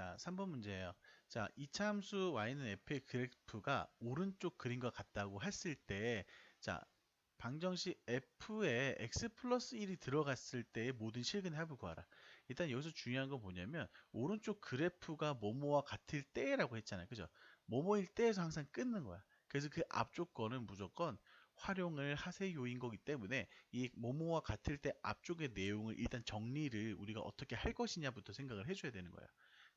자, 3번 문제예요. 자, 이차 함수 y는 f의 그래프가 오른쪽 그림과 같다고 했을 때, 자, 방정식 f에 x 플러스 1이 들어갔을 때의 모든 실근의 합을 구하라. 일단 여기서 중요한 건 뭐냐면 오른쪽 그래프가 뭐뭐와 같을 때라고 했잖아요. 그죠? 뭐뭐일 때에서 항상 끊는 거야. 그래서 그 앞쪽 거는 무조건 활용을 하세요인 거기 때문에 이 뭐뭐와 같을 때 앞쪽의 내용을 일단 정리를 우리가 어떻게 할 것이냐부터 생각을 해줘야 되는 거예요.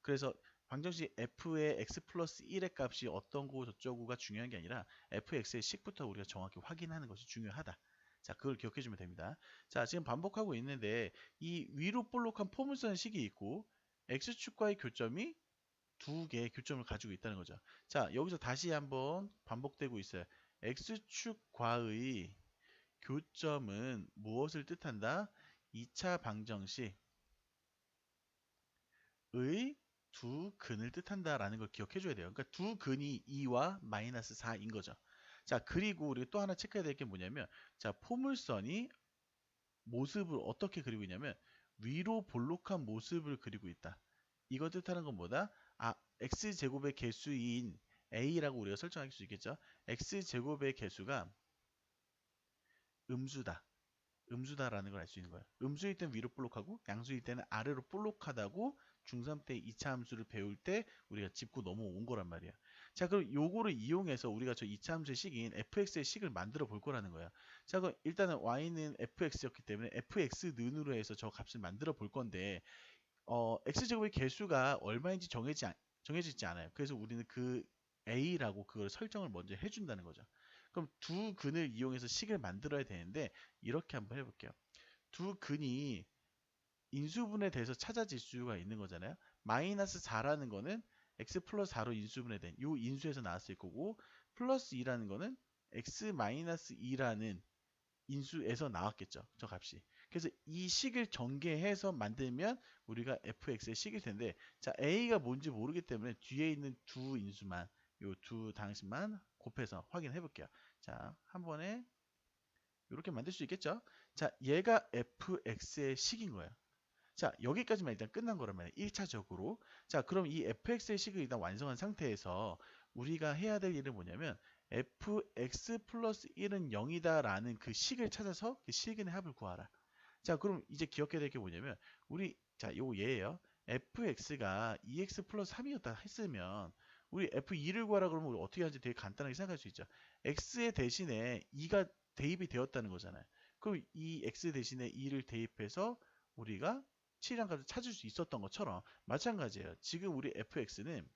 그래서 방정식 f의 x 플러스 1의 값이 어떤 거고 저쩌고가 중요한 게 아니라 fx의 식부터 우리가 정확히 확인하는 것이 중요하다. 자, 그걸 기억해 주면 됩니다. 자, 지금 반복하고 있는데 이 위로 볼록한 포물선 식이 있고 x축과의 교점이 두 개의 교점을 가지고 있다는 거죠. 자, 여기서 다시 한번 반복되고 있어요. x축과의 교점은 무엇을 뜻한다? 2차 방정식의 두 근을 뜻한다라는 걸 기억해 줘야 돼요. 그러니까 두 근이 2와 마이너스 4인 거죠. 자, 그리고 우리가 또 하나 체크해야 될 게 뭐냐면 자, 포물선이 모습을 어떻게 그리고 있냐면 위로 볼록한 모습을 그리고 있다. 이거 뜻하는 건 뭐다? 아, x제곱의 개수인 a라고 우리가 설정할 수 있겠죠. x제곱의 개수가 음수다. 음수다라는 걸 알 수 있는 거예요. 음수일 때는 위로 볼록하고 양수일 때는 아래로 볼록하다고 중3 때 2차 함수를 배울 때 우리가 짚고 넘어온 거란 말이야. 자, 그럼 요거를 이용해서 우리가 저 2차 함수의 식인 fx의 식을 만들어 볼 거라는 거야. 자, 그럼 일단은 y는 fx였기 때문에 fx 는으로 해서 저 값을 만들어 볼 건데 어, x제곱의 개수가 얼마인지 정해지, 정해져 있지 않아요. 그래서 우리는 그 a라고 그걸 설정을 먼저 해준다는 거죠. 그럼 두 근을 이용해서 식을 만들어야 되는데 이렇게 한번 해볼게요. 두 근이 인수분해 돼서 찾아질 수가 있는 거잖아요. 마이너스 4라는 거는 x 플러스 4로 인수분해 된이 인수에서 나왔을 거고 플러스 2라는 거는 x 마이너스 2라는 인수에서 나왔겠죠. 저 값이. 그래서 이 식을 전개해서 만들면 우리가 fx의 식일 텐데 자 a가 뭔지 모르기 때문에 뒤에 있는 두 인수만 요 두 당식만 곱해서 확인해 볼게요. 자, 한 번에 이렇게 만들 수 있겠죠? 자, 얘가 fx의 식인 거예요. 자, 여기까지만 일단 끝난 말이에요. 1차적으로. 자, 그럼 이 fx의 식을 일단 완성한 상태에서 우리가 해야 될 일은 뭐냐면 fx 플러스 1은 0이다 라는 그 식을 찾아서 그 식은의 합을 구하라. 자, 그럼 이제 기억해야 될 게 뭐냐면 우리 자, 요거 얘예요. fx가 2x 플러스 3이었다 했으면 우리 f2를 구하라 그러면 우리 어떻게 하는지 되게 간단하게 생각할 수 있죠. x의 대신에 2가 대입이 되었다는 거잖아요. 그럼 이 x 대신에 2를 대입해서 우리가 7이란 값을 찾을 수 있었던 것처럼 마찬가지예요. 지금 우리 fx는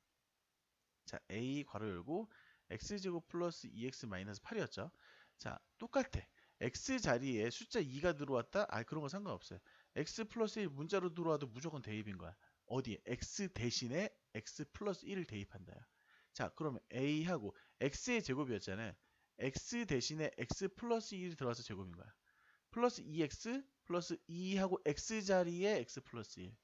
자 a 괄호 열고 x제곱 플러스 2x 마이너스 8이었죠. 자 똑같아. x 자리에 숫자 2가 들어왔다? 아 그런 거 상관없어요. x 플러스 1 문자로 들어와도 무조건 대입인 거야. 어디? x 대신에 x 플러스 1을 대입한다. 자 그러면 a하고 x의 제곱이었잖아요. x 대신에 x 플러스 1이 들어와서 제곱인 거야. 플러스 2x 플러스 2하고 x 자리에 x 플러스 1.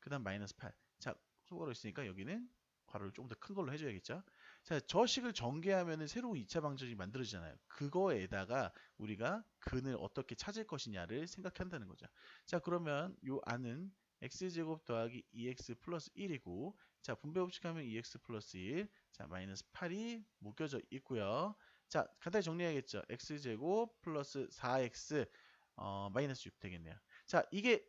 그 다음 마이너스 8. 자, 소괄호 있으니까 여기는 괄호를 조금 더 큰 걸로 해줘야겠죠. 자, 저 식을 전개하면 새로운 2차 방정식이 만들어지잖아요. 그거에다가 우리가 근을 어떻게 찾을 것이냐를 생각한다는 거죠. 자, 그러면 요 안은 x제곱 더하기 2x 플러스 1이고 자 분배 법칙하면 2x 플러스 1 자 마이너스 8이 묶여져 있고요. 자 간단히 정리해야겠죠. x제곱 플러스 4x 어, 마이너스 6 되겠네요. 자 이게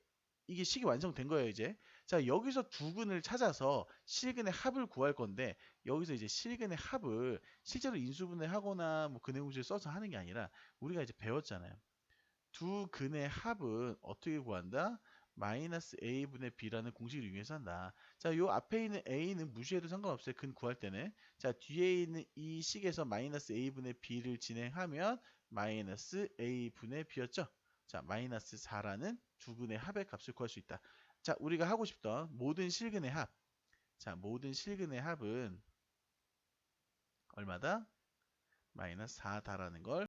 이게 식이 완성된 거예요 이제. 자 여기서 두 근을 찾아서 실근의 합을 구할 건데 여기서 이제 실근의 합을 실제로 인수분해 하거나 뭐 근해공식을 써서 하는 게 아니라 우리가 이제 배웠잖아요. 두 근의 합은 어떻게 구한다 마이너스 a분의 b라는 공식을 이용해서 한다. 자, 요 앞에 있는 a는 무시해도 상관없어요. 근 구할 때는. 자, 뒤에 있는 이 식에서 마이너스 a분의 b를 진행하면 마이너스 a분의 b였죠. 자, 마이너스 4라는 두 근의 합의 값을 구할 수 있다. 자, 우리가 하고 싶던 모든 실근의 합. 자, 모든 실근의 합은 얼마다? 마이너스 4다라는 걸